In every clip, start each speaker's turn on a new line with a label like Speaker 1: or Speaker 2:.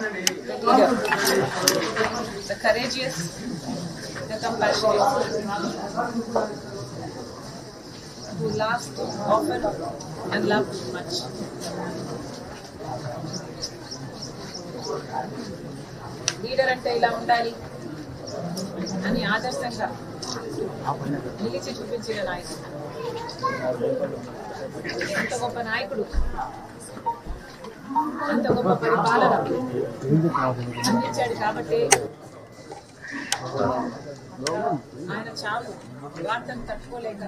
Speaker 1: the courageous, the compassionate, who laughed often and loved much. Leader అంటే ఇలా ఉండాలి అని ఆదర్శంగా నిలిచి చూపించిన నాయకుడు ఎంత గొప్ప నాయకుడు అంత గొప్ప పరిపాలన అందించాడు కాబట్టి ఆయన చావు వార్తను తట్టుకోలేక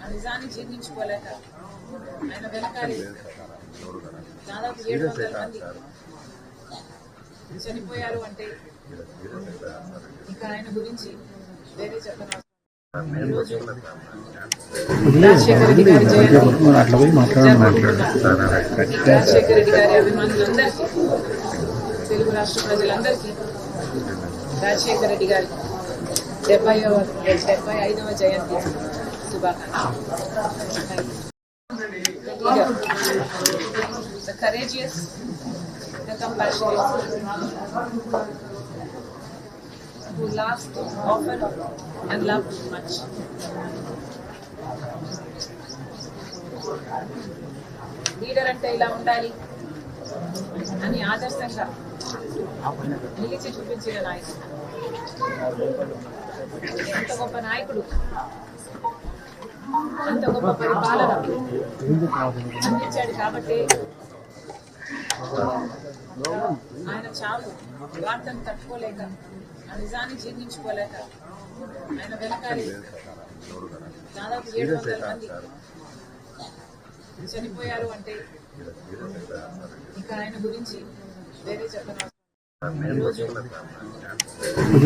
Speaker 1: ఆ నిజాన్ని జీర్ణించుకోలేక ఆయన వెనకాలి దాదాపు ఏడు వందల మంది చనిపోయారు అంటే ఇక ఆయన గురించి వేరే చెప్పనవసరం రాజశేఖర రెడ్డి గారి జయంతి
Speaker 2: అట్లా పోయి మాట్లాడమని
Speaker 1: రాజశేఖర రెడ్డి గారి అభిమానులందరికీ తెలుగు రాష్ట్ర ప్రజలందరికీ రాజశేఖర రెడ్డి గారి డెబ్బై డెబ్బై ఐదవ జయంతి శుభాకాంక్షలు Leader, the courageous, the compassionate, who laughed often and loved much. Leader అంటే ఇలా ఉండాలి అని ఆదర్శంగా నిలిచి చూపించిన నాయకుడు అంత గొప్ప నాయకుడు అంత గొప్ప పరిపాలన అందించాడు కాబట్టి ఆయన చావు వార్తను తట్టుకోలేక నిజాన్ని జీర్ణించుకోలేక ఆయన వెనకాలి దాదాపు ఏడు వందల మంది చనిపోయారు అంటే ఇక ఆయన గురించి వేరే చెప్పనవసరం ఈరోజు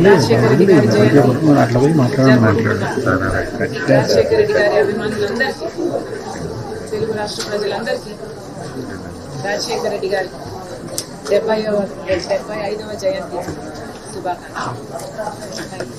Speaker 1: రాజశేఖర రెడ్డి గారి రాజశేఖర రెడ్డి గారి అభిమానులందరికీ తెలుగు రాష్ట్ర ప్రజలందరికీ రాజశేఖర రెడ్డి గారి డెబ్బై డెబ్బై ఐదవ జయంతి. つが。はい